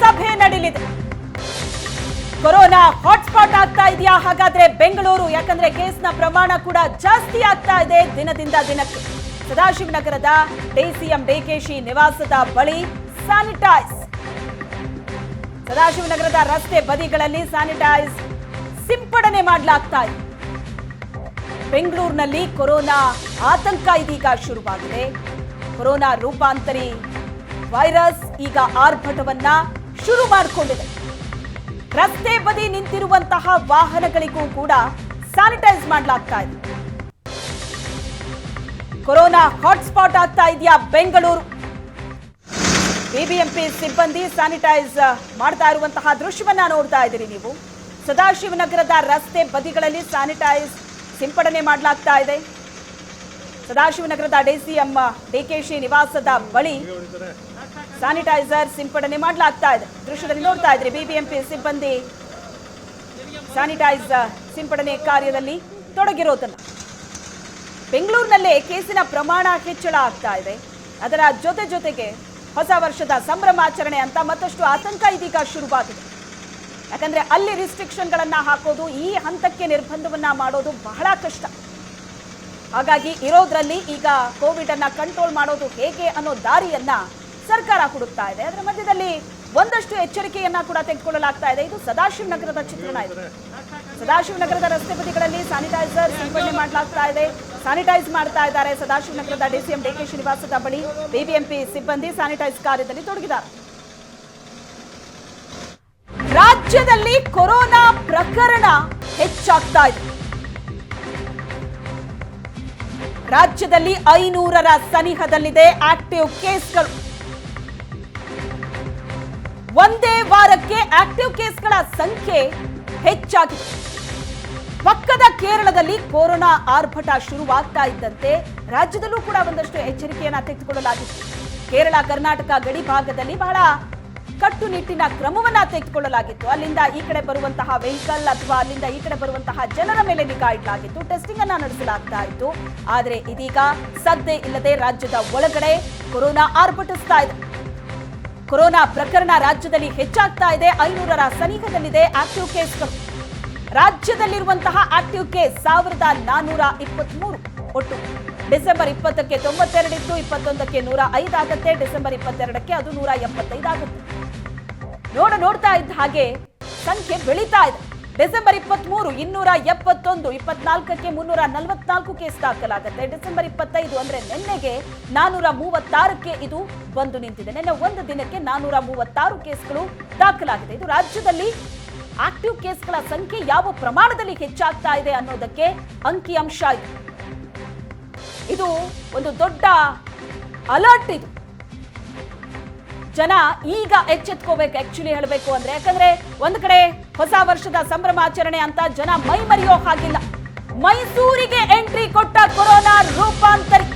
ಸಭೆ ನಡೆಯಲಿದೆ corona hotspot ಆಗ್ತಾ ಇದೆಯಾ? ಹಾಗಾದ್ರೆ ಬೆಂಗಳೂರು, ಯಾಕಂದ್ರೆ ಕೇಸ್ನ ಪ್ರಮಾಣ ಕೂಡ ಜಾಸ್ತಿ ಆಗ್ತಾ ಇದೆ ದಿನದಿಂದ ದಿನಕ್ಕೆ. ಸದಾಶಿವನಗರದ ಡಿಸಿಎಂ ಡಿಕೆಶಿ ನಿವಾಸದ ಬಳಿ ಸ್ಯಾನಿಟೈಸ್ ಸದಾಶಿವನಗರದ ರಸ್ತೆ ಬದಿಗಳಲ್ಲಿ ಸ್ಯಾನಿಟೈಸ್ ಸಿಂಪಡಣೆ ಮಾಡಲಾಗ್ತಾ ಇದೆ. ಬೆಂಗಳೂರಿನಲ್ಲಿ ಕೊರೋನಾ ಆತಂಕ ಇದೀಗ ಶುರುವಾಗಿದೆ. ಕೊರೋನಾ ರೂಪಾಂತರಿ ವೈರಸ್ ಈಗ ಆರ್ಭಟವನ್ನ ಶುರು ಮಾಡಿಕೊಂಡಿದೆ. ರಸ್ತೆ ಬದಿ ನಿಂತಿರುವಂತಹ ವಾಹನಗಳಿಗೂ ಕೂಡ ಸ್ಯಾನಿಟೈಸ್ ಮಾಡಲಾಗ್ತಾ ಇದೆ. ಕೊರೋನಾ ಹಾಟ್ಸ್ಪಾಟ್ ಆಗ್ತಾ ಇದೆಯಾ ಬೆಂಗಳೂರು? ಬಿಬಿಎಂಪಿ ಸಿಬ್ಬಂದಿ ಸ್ಯಾನಿಟೈಸ್ ಮಾಡ್ತಾ ಇರುವಂತಹ ದೃಶ್ಯವನ್ನ ನೋಡ್ತಾ ಇದ್ದೀರಿ ನೀವು. ಸದಾಶಿವನಗರದ ರಸ್ತೆ ಬದಿಗಳಲ್ಲಿ ಸ್ಯಾನಿಟೈಸ್ ಸಿಂಪಡಣೆ ಮಾಡಲಾಗ್ತಾ ಇದೆ. ಸದಾಶಿವನಗರದ ಡಿಸಿಎಂ ಡಿಕೆಶಿ ನಿವಾಸದ ಬಳಿ ಸ್ಯಾನಿಟೈಸರ್ ಸಿಂಪಡಣೆ ಮಾಡಲಾಗ್ತಾ ಇದೆ. ದೃಶ್ಯದಲ್ಲಿ ನೋಡ್ತಾ ಇದ್ರಿ, ಬಿಬಿಎಂಪಿ ಸಿಬ್ಬಂದಿ ಸ್ಯಾನಿಟೈಸ್ ಸಿಂಪಡಣೆ ಕಾರ್ಯದಲ್ಲಿ ತೊಡಗಿರೋದನ್ನ. ಬೆಂಗಳೂರಿನಲ್ಲೇ ಕೇಸಿನ ಪ್ರಮಾಣ ಹೆಚ್ಚಳ ಆಗ್ತಾ ಇದೆ. ಅದರ ಜೊತೆ ಜೊತೆಗೆ ಹೊಸ ವರ್ಷದ ಸಂಭ್ರಮಾಚರಣೆ ಅಂತ ಮತ್ತಷ್ಟು ಆತಂಕ ಇದೀಗ ಶುರುವಾಗಿದೆ. ಯಾಕಂದ್ರೆ ಅಲ್ಲಿ ರಿಸ್ಟ್ರಿಕ್ಷನ್ಗಳನ್ನ ಹಾಕೋದು, ಈ ಹಂತಕ್ಕೆ ನಿರ್ಬಂಧವನ್ನ ಮಾಡೋದು ಬಹಳ ಕಷ್ಟ. ಹಾಗಾಗಿ ಇರೋದ್ರಲ್ಲಿ ಈಗ ಕೋವಿಡ್ ಅನ್ನ ಕಂಟ್ರೋಲ್ ಮಾಡೋದು ಹೇಗೆ ಅನ್ನೋ ದಾರಿಯನ್ನ ಸರ್ಕಾರ ಹುಡುಕ್ತಾ ಇದೆ. ಅದರ ಮಧ್ಯದಲ್ಲಿ ಒಂದಷ್ಟು ಎಚ್ಚರಿಕೆಯನ್ನ ಕೂಡ ತೆಗೆದುಕೊಳ್ಳಲಾಗ್ತಾ ಇದೆ. ಇದು ಸದಾಶಿವನಗರದ ಚಿತ್ರಣ ಇದೆ. ಸದಾಶಿವ ನಗರದ ರಸ್ತೆ ಬದಿಗಳಲ್ಲಿ ಸ್ಯಾನಿಟೈಸರ್ ಸಿಂಪಡಣೆ ಮಾಡಲಾಗ್ತಾ ಇದೆ. ಸ್ಯಾನಿಟೈಸ್ ಮಾಡ್ತಾ ಇದ್ದಾರೆ ಸದಾಶಿವನಗರದ ಡಿಸಿಎಂ ಕೆ ಶ್ರೀನಿವಾಸದ ಬಳಿ ಬಿಬಿಎಂಪಿ ಸಿಬ್ಬಂದಿ ಸ್ಯಾನಿಟೈಸ್ ಕಾರ್ಯದಲ್ಲಿ ತೊಡಗಿದ್ದಾರೆ. ರಾಜ್ಯದಲ್ಲಿ ಕೊರೋನಾ ಪ್ರಕರಣ ಹೆಚ್ಚಾಗ್ತಾ ಇದೆ. ರಾಜ್ಯದಲ್ಲಿ ಐನೂರರ ಸನಿಹದಲ್ಲಿದೆ ಆಕ್ಟಿವ್ ಕೇಸ್ಗಳು. ಒಂದೇ ವಾರಕ್ಕೆ ಆಕ್ಟಿವ್ ಕೇಸ್ಗಳ ಸಂಖ್ಯೆ ಹೆಚ್ಚಾಗಿದೆ. ಪಕ್ಕದ ಕೇರಳದಲ್ಲಿ ಕೊರೋನಾ ಆರ್ಭಟ ಶುರುವಾಗ್ತಾ ಇದ್ದಂತೆ ರಾಜ್ಯದಲ್ಲೂ ಕೂಡ ಒಂದಷ್ಟು ಎಚ್ಚರಿಕೆಯನ್ನ ತೆಗೆದುಕೊಳ್ಳಲಾಗಿತ್ತು. ಕೇರಳ, ಕರ್ನಾಟಕ ಗಡಿ ಭಾಗದಲ್ಲಿ ಬಹಳ ಕಟ್ಟುನಿಟ್ಟಿನ ಕ್ರಮವನ್ನ ತೆಗೆದುಕೊಳ್ಳಲಾಗಿತ್ತು. ಅಲ್ಲಿಂದ ಈ ಕಡೆ ಬರುವಂತಹ ವೆಹಿಕಲ್ ಅಥವಾ ಅಲ್ಲಿಂದ ಈ ಕಡೆ ಬರುವಂತಹ ಜನರ ಮೇಲೆ ನಿಗಾ ಇಡಲಾಗಿತ್ತು. ಟೆಸ್ಟಿಂಗ್ ಅನ್ನ ನಡೆಸಲಾಗ್ತಾ ಇತ್ತು. ಆದರೆ ಇದೀಗ ಸದ್ದೆ ಇಲ್ಲದೆ ರಾಜ್ಯದ ಒಳಗಡೆ ಕೊರೋನಾ ಆರ್ಭಟಿಸ್ತಾ ಇದೆ. ಕೊರೋನಾ ಪ್ರಕರಣ ರಾಜ್ಯದಲ್ಲಿ ಹೆಚ್ಚಾಗ್ತಾ ಇದೆ. ಐನೂರರ ಸನಿಹದಲ್ಲಿದೆ ಆಕ್ಟಿವ್ ಕೇಸ್ ರಾಜ್ಯದಲ್ಲಿರುವಂತಹ ಆಕ್ಟಿವ್ ಕೇಸ್ ಸಾವಿರದ ನಾನ್ನೂರ ಇಪ್ಪತ್ಮೂರು. ಒಟ್ಟು ಡಿಸೆಂಬರ್ ಇಪ್ಪತ್ತಕ್ಕೆ ತೊಂಬತ್ತೆರಡಿತ್ತು. ಇಪ್ಪತ್ತೊಂದಕ್ಕೆ ನೂರ ಐದಾಗುತ್ತೆ ಡಿಸೆಂಬರ್ ಇಪ್ಪತ್ತೆರಡಕ್ಕೆ ಅದು ನೂರ ಎಪ್ಪತ್ತೈದಾಗುತ್ತೆ ನೋಡ ನೋಡ್ತಾ ಇದ್ದ ಹಾಗೆ ಸಂಖ್ಯೆ ಬೆಳೀತಾ ಇದೆ. ಡಿಸೆಂಬರ್ ಇಪ್ಪತ್ಮೂರು, ಇನ್ನೂರ ಎಪ್ಪತ್ತೊಂದು, ಇಪ್ಪತ್ನಾಲ್ಕಕ್ಕೆ ಮುನ್ನೂರ ನಲವತ್ನಾಲ್ಕು ಕೇಸ್ ದಾಖಲಾಗುತ್ತೆ. ಡಿಸೆಂಬರ್ ಇಪ್ಪತ್ತೈದು ಅಂದ್ರೆ ನಿನ್ನೆಗೆ ನಾನೂರ ಮೂವತ್ತಾರಕ್ಕೆ ಇದು ಬಂದು ನಿಂತಿದೆ. ನಿನ್ನೆ ಒಂದು ದಿನಕ್ಕೆ ನಾನೂರ ಮೂವತ್ತಾರು ಕೇಸ್ಗಳು ದಾಖಲಾಗಿದೆ. ಇದು ರಾಜ್ಯದಲ್ಲಿ ಆಕ್ಟಿವ್ ಕೇಸ್ಗಳ ಸಂಖ್ಯೆ ಯಾವ ಪ್ರಮಾಣದಲ್ಲಿ ಹೆಚ್ಚಾಗ್ತಾ ಇದೆ ಅನ್ನೋದಕ್ಕೆ ಅಂಕಿಅಂಶ ಇದು. ಇದು ಒಂದು ದೊಡ್ಡ ಅಲರ್ಟ್ ಇದು. ಜನ ಈಗ ಎಚ್ಚೆತ್ಕೋಬೇಕು ಆಕ್ಚುಲಿ ಹೇಳಬೇಕು ಅಂದ್ರೆ. ಯಾಕಂದ್ರೆ ಒಂದ್ ಕಡೆ ಹೊಸ ವರ್ಷದ ಸಂಭ್ರಮಾಚರಣೆ ಅಂತ ಜನ ಮೈ ಮರೆಯೋ ಹಾಗಿಲ್ಲ. ಮೈಸೂರಿಗೆ ಎಂಟ್ರಿ ಕೊಟ್ಟ ಕೊರೋನಾ ರೂಪಾಂತರಿ.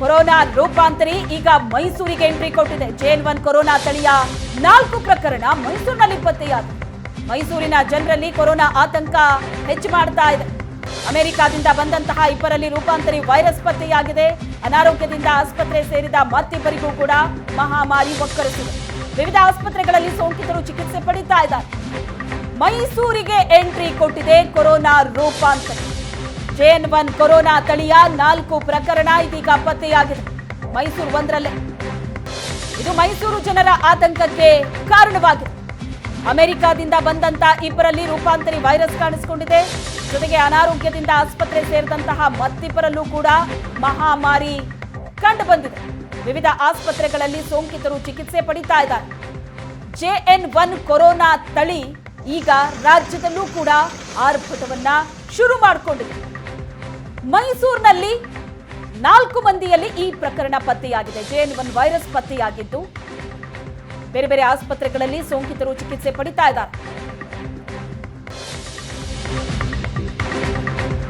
ಕೊರೋನಾ ರೂಪಾಂತರಿ ಈಗ ಮೈಸೂರಿಗೆ ಎಂಟ್ರಿ ಕೊಟ್ಟಿದೆ. ಜೇನ್ ಒನ್ ಕೊರೋನಾ ತಳಿಯ ನಾಲ್ಕು ಪ್ರಕರಣ ಮೈಸೂರಿನಲ್ಲಿ ಪತ್ತೆಯಾದ ಮೈಸೂರಿನ ಜನರಲ್ಲಿ ಕೊರೋನಾ ಆತಂಕ ಹೆಚ್ಚು ಮಾಡ್ತಾ ಇದೆ. ಅಮೆರಿಕಾದಿಂದ ಬಂದಂತಹ ಇಬ್ಬರಲ್ಲಿ ರೂಪಾಂತರಿ ವೈರಸ್ ಪತ್ತೆಯಾಗಿದೆ. ಅನಾರೋಗ್ಯದಿಂದ ಆಸ್ಪತ್ರೆ ಸೇರಿದ ಮತ್ತಿಬ್ಬರಿಗೂ ಕೂಡ ಮಹಾಮಾರಿ ಒಕ್ಕರಿಸಿದೆ. ವಿವಿಧ ಆಸ್ಪತ್ರೆಗಳಲ್ಲಿ ಸೋಂಕಿತರು ಚಿಕಿತ್ಸೆ ಪಡಿತಾ ಇದ್ದಾರೆ. ಮೈಸೂರಿಗೆ ಎಂಟ್ರಿ ಕೊಟ್ಟಿದೆ ಕೊರೋನಾ ರೂಪಾಂತರಿ. ಜೇನ್ ಒನ್ ಕೊರೋನಾ ತಳಿಯ ನಾಲ್ಕು ಪ್ರಕರಣ ಇದೀಗ ಪತ್ತೆಯಾಗಿದೆ. ಮೈಸೂರು ಒಂದರಲ್ಲೇ. ಇದು ಮೈಸೂರು ಜನರ ಆತಂಕಕ್ಕೆ ಕಾರಣವಾಗಿದೆ. ಅಮೆರಿಕಾದಿಂದ ಬಂದಂತ ಇಬ್ಬರಲ್ಲಿ ರೂಪಾಂತರಿ ವೈರಸ್ ಕಾಣಿಸಿಕೊಂಡಿದೆ. ಜೊತೆಗೆ ಅನಾರೋಗ್ಯದಿಂದ ಆಸ್ಪತ್ರೆ ಸೇರಿದಂತಹ ಮತ್ತಿಬ್ಬರಲ್ಲೂ ಕೂಡ ಮಹಾಮಾರಿ ಕಂಡುಬಂದಿದೆ ವಿವಿಧ ಆಸ್ಪತ್ರೆಗಳಲ್ಲಿ ಸೋಂಕಿತರು ಚಿಕಿತ್ಸೆ ಪಡಿತಾ ಇದ್ದಾರೆ. ಜೆಎನ್ ಒನ್ ಕೊರೋನಾ ತಳಿ ಈಗ ರಾಜ್ಯದಲ್ಲೂ ಕೂಡ ಆರ್ಭಟವನ್ನ ಶುರು ಮಾಡಿಕೊಂಡಿದೆ. ಮೈಸೂರಿನಲ್ಲಿ ನಾಲ್ಕು ಮಂದಿಯಲ್ಲಿ ಈ ಪ್ರಕರಣ ಪತ್ತೆಯಾಗಿದೆ. ಜೆಎನ್ ಒನ್ ವೈರಸ್ ಪತ್ತೆಯಾಗಿದ್ದು ಬೇರೆ ಬೇರೆ ಆಸ್ಪತ್ರೆಗಳಲ್ಲಿ ಸೋಂಕಿತರು ಚಿಕಿತ್ಸೆ ಪಡಿತಾ ಇದ್ದಾರೆ.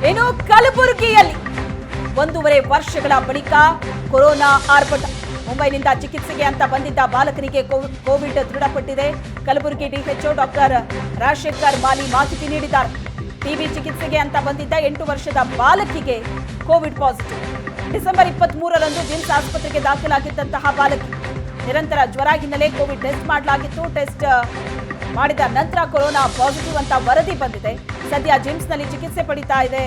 ಇನ್ನು ಕಲಬುರಗಿಯಲ್ಲಿ ಒಂದೂವರೆ ವರ್ಷಗಳ ಬಳಿಕ ಕೊರೋನಾ ಆರ್ಭಟ. ಮುಂಬೈನಿಂದ ಚಿಕಿತ್ಸೆಗೆ ಅಂತ ಬಂದಿದ್ದ ಬಾಲಕನಿಗೆ ಕೋವಿಡ್ ದೃಢಪಟ್ಟಿದೆ. ಕಲಬುರಗಿ ಡಿಎಚ್ಒ ಡಾಕ್ಟರ್ ರಾಜಶೇಖರ್ ಮಾಲಿ ಮಾಹಿತಿ ನೀಡಿದ್ದಾರೆ. ಟಿಬಿ ಚಿಕಿತ್ಸೆಗೆ ಅಂತ ಬಂದಿದ್ದ ಎಂಟು ವರ್ಷದ ಬಾಲಕಿಗೆ ಕೋವಿಡ್ ಪಾಸಿಟಿವ್. ಡಿಸೆಂಬರ್ ಇಪ್ಪತ್ತ್ ಮೂರರಂದು ಜಿಮ್ಸ್ ಆಸ್ಪತ್ರೆಗೆ ದಾಖಲಾಗಿದ್ದಂತಹ ಬಾಲಕಿ ನಿರಂತರ ಜ್ವರ ಹಿನ್ನೆಲೆ ಕೋವಿಡ್ ಟೆಸ್ಟ್ ಮಾಡಲಾಗಿತ್ತು. ಟೆಸ್ಟ್ ಮಾಡಿದ ನಂತರ ಕೊರೋನಾ ಪಾಸಿಟಿವ್ ಅಂತ ವರದಿ ಬಂದಿದೆ. ಸದ್ಯ ಜಿಮ್ಸ್ನಲ್ಲಿ ಚಿಕಿತ್ಸೆ ಪಡಿತಾ ಇದೆ.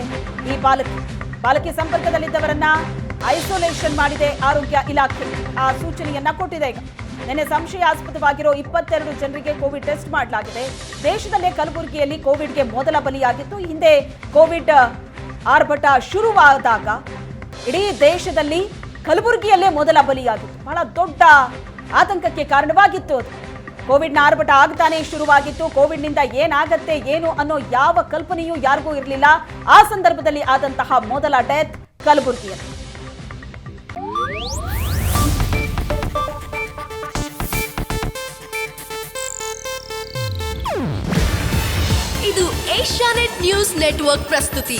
ಈ ಬಾಲಕಿ ಬಾಲಕಿ ಸಂಪರ್ಕದಲ್ಲಿದ್ದವರನ್ನ ಐಸೋಲೇಷನ್ ಮಾಡಿದೆ ಆರೋಗ್ಯ ಇಲಾಖೆ. ಆ ಸೂಚನೆಯನ್ನ ಕೊಟ್ಟಿದೆ ಈಗ. ನಿನ್ನೆ ಸಂಶಯಾಸ್ಪದವಾಗಿರೋ ಇಪ್ಪತ್ತೆರಡು ಜನರಿಗೆ ಕೋವಿಡ್ ಟೆಸ್ಟ್ ಮಾಡಲಾಗಿದೆ. ದೇಶದಲ್ಲೇ ಕಲಬುರಗಿಯಲ್ಲಿ ಕೋವಿಡ್ಗೆ ಮೊದಲ ಬಲಿಯಾಗಿತ್ತು. ಹಿಂದೆ ಕೋವಿಡ್ ಆರ್ಭಟ ಶುರುವಾದಾಗ ಇಡೀ ದೇಶದಲ್ಲಿ ಕಲಬುರಗಿಯಲ್ಲೇ ಮೊದಲ ಬಲಿಯಾಗಿತ್ತು. ಬಹಳ ದೊಡ್ಡ ಆತಂಕಕ್ಕೆ ಕಾರಣವಾಗಿತ್ತು ಅದು. ಕೋವಿಡ್ನ ಆರ್ಭಟ ಆಗ್ತಾನೆ ಶುರುವಾಗಿತ್ತು. ಕೋವಿಡ್ನಿಂದ ಏನಾಗತ್ತೆ, ಏನು ಅನ್ನೋ ಯಾವ ಕಲ್ಪನೆಯೂ ಯಾರಿಗೂ ಇರಲಿಲ್ಲ. ಆ ಸಂದರ್ಭದಲ್ಲಿ ಆದಂತಹ ಮೊದಲ ಡೆತ್ ಕಲಬುರಗಿಯಲ್ಲಿ. ಇದು ಏಷ್ಯಾನೆಟ್ ನ್ಯೂಸ್ ನೆಟ್ವರ್ಕ್ ಪ್ರಸ್ತುತಿ.